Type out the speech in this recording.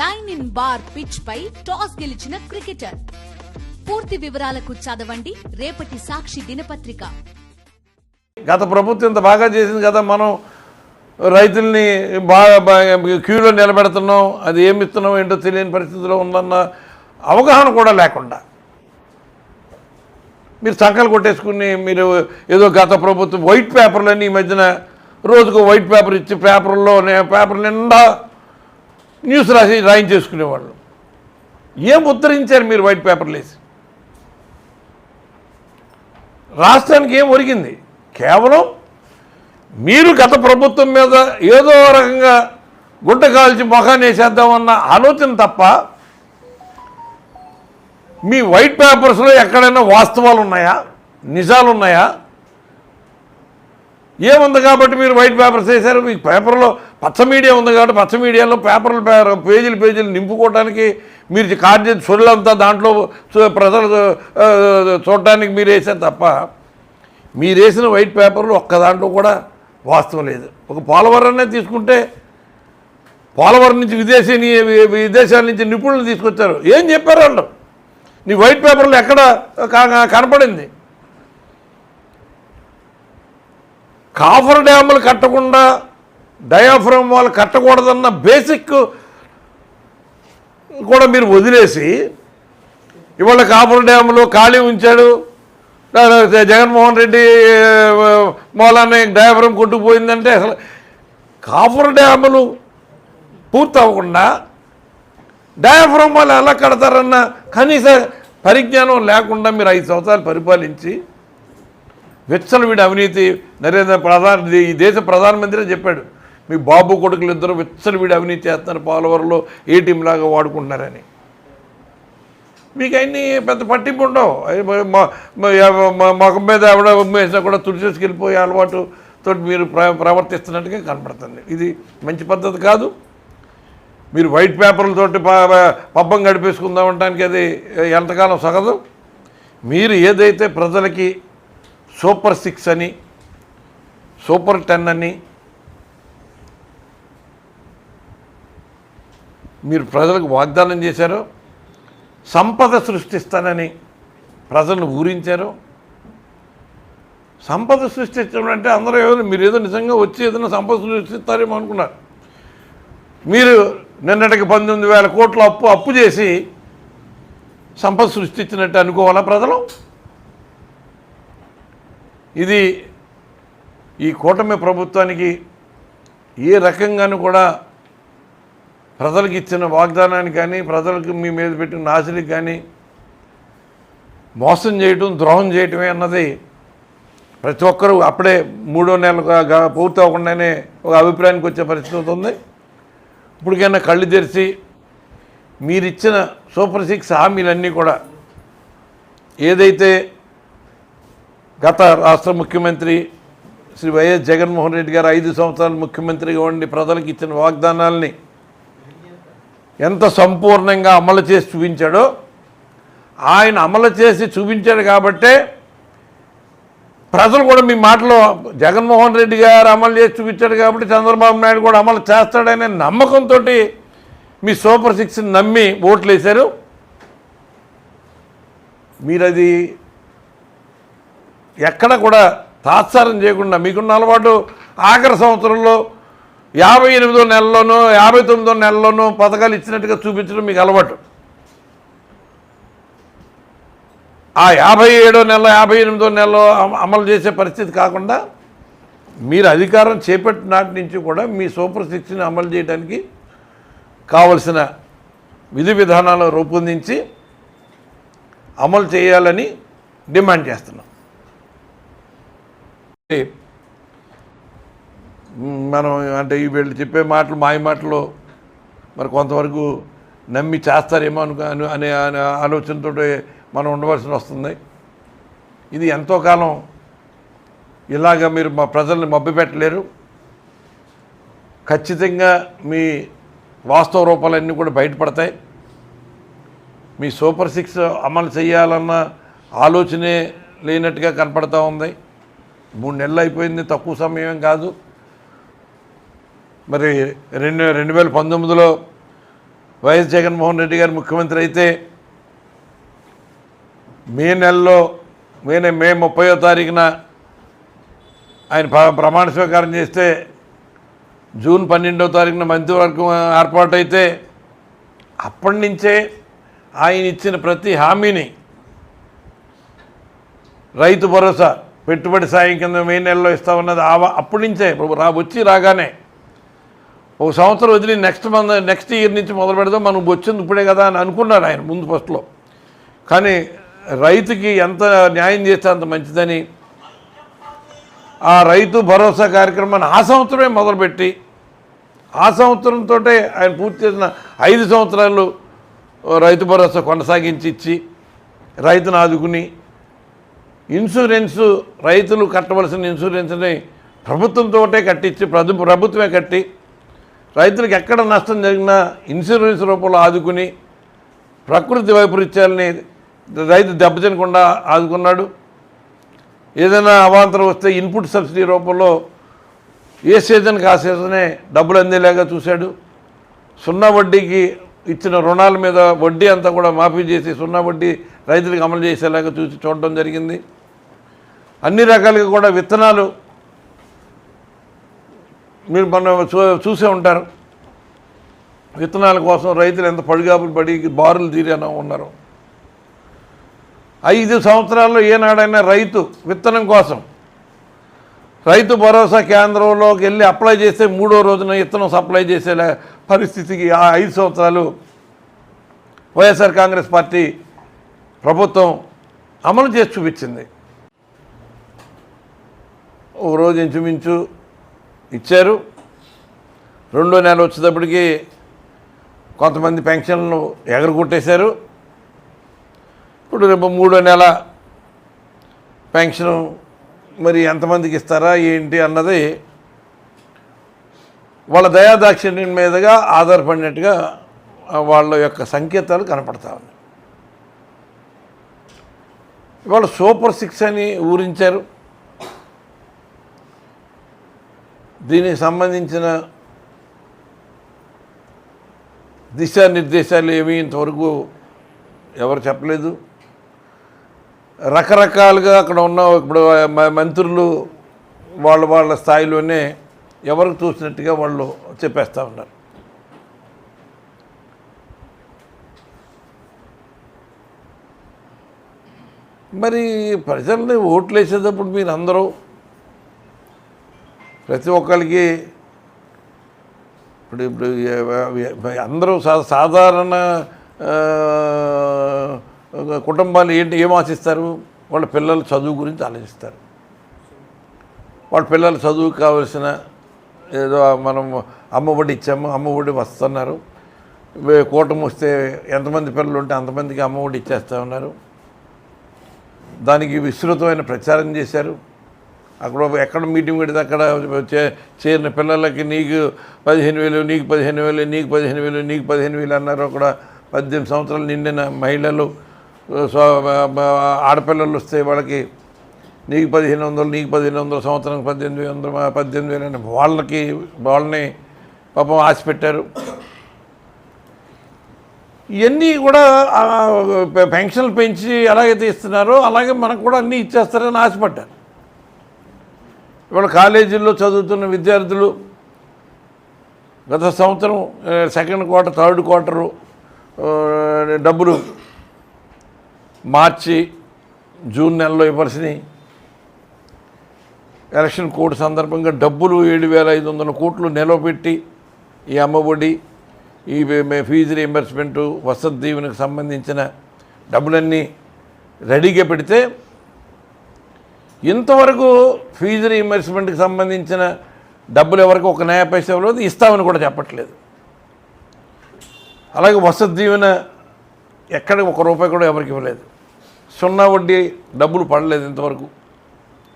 Dyne in bar pitch పై toss గెలిచిన cricketer. పూర్తి వివరాలకు చదవండి. రేపటి సాక్షి దినపత్రిక. గత ప్రభుత్వం ఇంత బాగా చేసింది కదా మనం రైతుల్ని బాగా క్యూలో నిలబెడుతున్నాం అది ఏమి ఇస్తున్నాం ఏంటో తెలియని పరిస్థితిలో ఉందన్న అవగాహన కూడా లేకుండా. మీరు సంకలు కొట్టేసుకుని మీరు ఏదో గత ప్రభుత్వం వైట్ పేపర్లని ఈ మధ్యన రోజుకు వైట్ పేపర్ ఇచ్చి పేపర్లో పేపర్ నిండా న్యూస్ రాసి రాయించేసుకునేవాళ్ళు. ఏం ఉత్తరించారు మీరు వైట్ పేపర్లు వేసి రాష్ట్రానికి ఏం ఒరిగింది? కేవలం మీరు గత ప్రభుత్వం మీద ఏదో రకంగా గుంట కాల్చి మొఖాన్ని వేసేద్దామన్న ఆలోచన తప్ప మీ వైట్ పేపర్స్లో ఎక్కడైనా వాస్తవాలు ఉన్నాయా నిజాలు ఉన్నాయా ఏముంది కాబట్టి మీరు వైట్ పేపర్స్ వేశారు? మీకు పేపర్లో పచ్చ మీడియా ఉంది కాబట్టి పచ్చ మీడియాలో పేపర్లు పేజీలు పేజీలు నింపుకోవడానికి మీరు కార్య సొల్లంతా దాంట్లో ప్రజలు చూడటానికి మీరు వేసారు తప్ప మీరు వేసిన వైట్ పేపర్లు ఒక్క దాంట్లో కూడా వాస్తవం లేదు. ఒక పోలవరాన్నే తీసుకుంటే పోలవరం నుంచి విదేశీ విదేశాల నుంచి నిపుణులు తీసుకొచ్చారు. ఏం చెప్పారు వాళ్ళు? నీ వైట్ పేపర్లు ఎక్కడ కనపడింది? కాఫర్ డ్యాములు కట్టకుండా డయాఫ్రమ్ వాళ్ళు కట్టకూడదన్న బేసిక్ కూడా మీరు వదిలేసి ఇవాళ కాఫర్ డ్యాములు ఖాళీ ఉంచాడు. జగన్మోహన్ రెడ్డి మూలాన్ని డయాఫ్రమ్ కొట్టుకుపోయిందంటే అసలు కాఫర్ డ్యాములు పూర్తి అవ్వకుండా డయాఫ్రమ్ వాళ్ళు ఎలా కడతారన్న కనీస పరిజ్ఞానం లేకుండా మీరు ఐదు సంవత్సరాలు పరిపాలించి విచ్చలవిడి అవినీతి నరేంద్ర ప్రధాన ఈ దేశ ప్రధానమంత్రి చెప్పాడు. మీ బాబు కొడుకులు ఇద్దరు విచ్చలవిడి అవినీతి చేస్తున్నారు పోలవరంలో ఏటీఎం లాగా వాడుకుంటున్నారని. మీకు అన్ని పెద్ద పట్టింపు ఉండవు. మొఖం మీద ఎవడ ఉమ్మేసినా కూడా తుడిచేసుకెళ్ళిపోయే అలవాటు తోటి మీరు ప్ర ప్రవర్తిస్తున్నట్టుగా కనపడుతుంది. ఇది మంచి పద్ధతి కాదు. మీరు వైట్ పేపర్లతోటి ప- పబ్బం గడిపేసుకుందాం అనడానికి అది ఎంతకాలం సగదు. మీరు ఏదైతే ప్రజలకి సూపర్ సిక్స్ అని సూపర్ టెన్ అని మీరు ప్రజలకు వాగ్దానం చేశారో సంపద సృష్టిస్తానని ప్రజలను ఊరించారు. సంపద సృష్టించడం అంటే అందరూ ఏదో మీరు ఏదో నిజంగా వచ్చి ఏదైనా సంపద సృష్టిస్తారేమో అనుకున్నారు. మీరు నిన్నటికి పంతొమ్మిది వేల కోట్ల అప్పు అప్పు చేసి సంపద సృష్టించినట్టు అనుకోవాలా ప్రజలు? ఇది ఈ కూటమి ప్రభుత్వానికి ఏ రకంగానూ కూడా ప్రజలకు ఇచ్చిన వాగ్దానానికి కానీ ప్రజలకు మీ మీద పెట్టిన ఆశలకు కానీ మోసం చేయటం ద్రోహం చేయటమే అన్నది ప్రతి ఒక్కరూ అప్పుడే మూడో నెల పూర్తి అవ్వకుండానే ఒక అభిప్రాయానికి వచ్చే పరిస్థితి అవుతుంది. ఇప్పటికైనా కళ్ళు తెరిచి మీరిచ్చిన సూపర్ సిక్స్ హామీలన్నీ కూడా ఏదైతే గత రాష్ట్ర ముఖ్యమంత్రి శ్రీ వైఎస్ జగన్మోహన్ రెడ్డి గారు ఐదు సంవత్సరాలు ముఖ్యమంత్రిగా ఉండి ప్రజలకు ఇచ్చిన వాగ్దానాల్ని ఎంత సంపూర్ణంగా అమలు చేసి చూపించాడో ఆయన అమలు చేసి చూపించాడు కాబట్టే ప్రజలు కూడా మీ మాటలో జగన్మోహన్ రెడ్డి గారు అమలు చేసి చూపించాడు కాబట్టి చంద్రబాబు నాయుడు కూడా అమలు చేస్తాడనే నమ్మకంతో మీ సూపర్ సిక్స్ని నమ్మి ఓట్లు వేశారు. మీరు అది ఎక్కడ కూడా తాత్సారం చేయకుండా మీకున్న అలవాటు ఆఖరి సంవత్సరంలో యాభై ఎనిమిదో నెలలోనో యాభై తొమ్మిదో నెలలోనో పథకాలు ఇచ్చినట్టుగా చూపించడం మీకు అలవాటు. ఆ యాభై ఏడో నెల యాభై ఎనిమిదో నెలలో అమలు చేసే పరిస్థితి కాకుండా మీరు అధికారం చేపట్టిన నాటి నుంచి కూడా మీ సూపర్ సిక్స్ని అమలు చేయడానికి కావలసిన విధి విధానాలు రూపొందించి అమలు చేయాలని డిమాండ్ చేస్తున్నాం. మనం అంటే వీళ్ళు చెప్పే మాటలు మాయ మాటలు మరి కొంతవరకు నమ్మి చేస్తారేమో అను అనే ఆలోచనతో మనం ఉండవలసి వస్తుంది. ఇది ఎంతో కాలం ఇలాగ మీరు మా ప్రజల్ని మభ్యపెట్టలేరు ఖచ్చితంగా మీ వాస్తవ రూపాలన్నీ కూడా బయటపడతాయి. మీ సూపర్ సిక్స్ అమలు చేయాలన్న ఆలోచనే లేనట్టుగా కనపడతా ఉంది. మూడు నెలలు అయిపోయింది తక్కువ సమయం కాదు. మరి రెండు రెండు వేల పంతొమ్మిదిలో వైఎస్ జగన్మోహన్ రెడ్డి గారు ముఖ్యమంత్రి అయితే మే నెలలో మే మే ముప్పయో తారీఖున ఆయన ప్రమాణ స్వీకారం చేస్తే జూన్ పన్నెండో తారీఖున మంత్రివర్గం ఏర్పాటైతే అప్పటి నుంచే ఆయన ఇచ్చిన ప్రతి హామీని రైతు భరోసా పెట్టుబడి సాయం కింద మే నెలలో ఇస్తామన్నది ఆ అప్పటి నుంచే రా వచ్చి రాగానే. ఒక సంవత్సరం వదిలి నెక్స్ట్ మంత్ నెక్స్ట్ ఇయర్ నుంచి మొదలు పెడదాం మనం వచ్చింది ఇప్పుడే కదా అని అనుకున్నాడు ఆయన ముందు ఫస్ట్లో కానీ రైతుకి ఎంత న్యాయం చేస్తే అంత మంచిదని ఆ రైతు భరోసా కార్యక్రమాన్ని ఆ సంవత్సరమే మొదలుపెట్టి ఆ సంవత్సరంతో ఆయన పూర్తి చేసిన ఐదు సంవత్సరాలు రైతు భరోసా కొనసాగించి ఇచ్చి రైతును ఆదుకుని ఇన్సూరెన్సు రైతులు కట్టవలసిన ఇన్సూరెన్స్ని ప్రభుత్వంతో కట్టించి ప్రభు ప్రభుత్వమే కట్టి రైతులకు ఎక్కడ నష్టం జరిగినా ఇన్సూరెన్స్ రూపంలో ఆదుకుని ప్రకృతి వైపరీత్యాలని రైతు దెబ్బతినకుండా ఆదుకున్నాడు. ఏదైనా అవాంతరం వస్తే ఇన్పుట్ సబ్సిడీ రూపంలో ఏ సీజన్కి ఆ సీజనే డబ్బులు అందేలాగా చూశాడు. సున్నా వడ్డీకి ఇచ్చిన రుణాల మీద వడ్డీ అంతా కూడా మాఫీ చేసి సున్నా వడ్డీ రైతులకు అమలు చేసేలాగా చూసి చూడటం జరిగింది. అన్ని రకాలుగా కూడా విత్తనాలు మీరు మనం చూ చూసే ఉంటారు. విత్తనాల కోసం రైతులు ఎంత పడిగాపులు పడి బారులు తీరేనా ఉన్నారు. ఐదు సంవత్సరాల్లో ఏనాడైనా రైతు విత్తనం కోసం రైతు భరోసా కేంద్రంలోకి వెళ్ళి అప్లై చేస్తే మూడో రోజున విత్తనం సప్లై చేసే పరిస్థితికి ఆ ఐదు సంవత్సరాలు వైఎస్ఆర్ కాంగ్రెస్ పార్టీ ప్రభుత్వం అమలు చేసి చూపించింది. ఒక రోజు ఇంచుమించు ఇచ్చారు. రెండో నెల వచ్చేటప్పటికి కొంతమంది పెన్షన్లు ఎగరగొట్టేశారు. ఇప్పుడు రేపు మూడో నెల పెన్షన్ మరి ఎంతమందికి ఇస్తారా ఏంటి అన్నది వాళ్ళ దయాదాక్షిణ్యం మీదుగా ఆధారపడినట్టుగా వాళ్ళ యొక్క సంకేతాలు కనపడతా ఉన్నాయి. ఇవాళ సూపర్ సిక్స్ అని ఊరించారు. దీనికి సంబంధించిన దిశానిర్దేశాలు ఏమీ ఇంతవరకు ఎవరు చెప్పలేదు. రకరకాలుగా అక్కడ ఉన్న ఇప్పుడు మంత్రులు వాళ్ళ వాళ్ళ స్థాయిలోనే ఎవరికి చూసినట్టుగా వాళ్ళు చెప్పేస్తూ ఉన్నారు. మరి ప్రజల్ని ఓట్లు వేసేటప్పుడు మీరు అందరూ ప్రతి ఒక్కరికి ఇప్పుడు ఇప్పుడు అందరూ సా- సాధారణ కుటుంబాలు ఏంటి ఏం ఆశిస్తారు? వాళ్ళ పిల్లల చదువు గురించి ఆలోచిస్తారు. వాళ్ళ పిల్లల చదువుకు కావలసిన ఏదో మనం అమ్మఒడి ఇచ్చాము అమ్మఒడి వస్తున్నారు. కూటమి వస్తే ఎంతమంది పిల్లలు ఉంటే అంతమందికి అమ్మఒడి ఇచ్చేస్తా ఉన్నారు. దానికి విస్తృతమైన ప్రచారం చేశారు. అక్కడ ఎక్కడ మీటింగ్ పెడితే అక్కడ చే- చేరిన పిల్లలకి నీకు పదిహేను వేలు నీకు పదిహేను వేలు నీకు పదిహేను వేలు నీకు పదిహేను వేలు అన్నారు. అక్కడ పద్దెనిమిది సంవత్సరాలు నిండిన మహిళలు ఆడపిల్లలు వస్తే వాళ్ళకి నీకు పదిహేను వందలు నీకు పదిహేను వందలు సంవత్సరం పద్దెనిమిది వందలు పద్దెనిమిది వేలు అని వాళ్ళకి వాళ్ళని పాపం ఆశ పెట్టారు. ఇవన్నీ కూడా పె- పెన్షన్లు పెంచి ఎలాగైతే ఇస్తున్నారో అలాగే మనకు కూడా అన్నీ ఇచ్చేస్తారని ఆశపడ్డారు. ఇవాళ కాలేజీల్లో చదువుతున్న విద్యార్థులు గత సంవత్సరం సెకండ్ క్వార్టర్ థర్డ్ క్వార్టరు డబ్బులు మార్చి జూన్ నెలలో ఇవ్వాల్సినవి. ఎలక్షన్ కోడ్ సందర్భంగా డబ్బులు ఏడు వేల ఐదు వందల కోట్లు నిలవబెట్టి ఈ అమ్మఒడి ఈ ఫీజు రీఎంబర్స్మెంటు వసతి దీవెనకు సంబంధించిన డబ్బులన్నీ రెడీగా పెడితే ఇంతవరకు ఫీజు రీఎంబర్స్మెంట్కి సంబంధించిన డబ్బులు ఎవరికి ఒక న్యాయ పైసా ఇస్తామని కూడా చెప్పట్లేదు. అలాగే వసతి దీవెన ఎక్కడ ఒక రూపాయి కూడా ఎవరికి ఇవ్వలేదు. సున్నా వడ్డీ డబ్బులు పడలేదు ఇంతవరకు.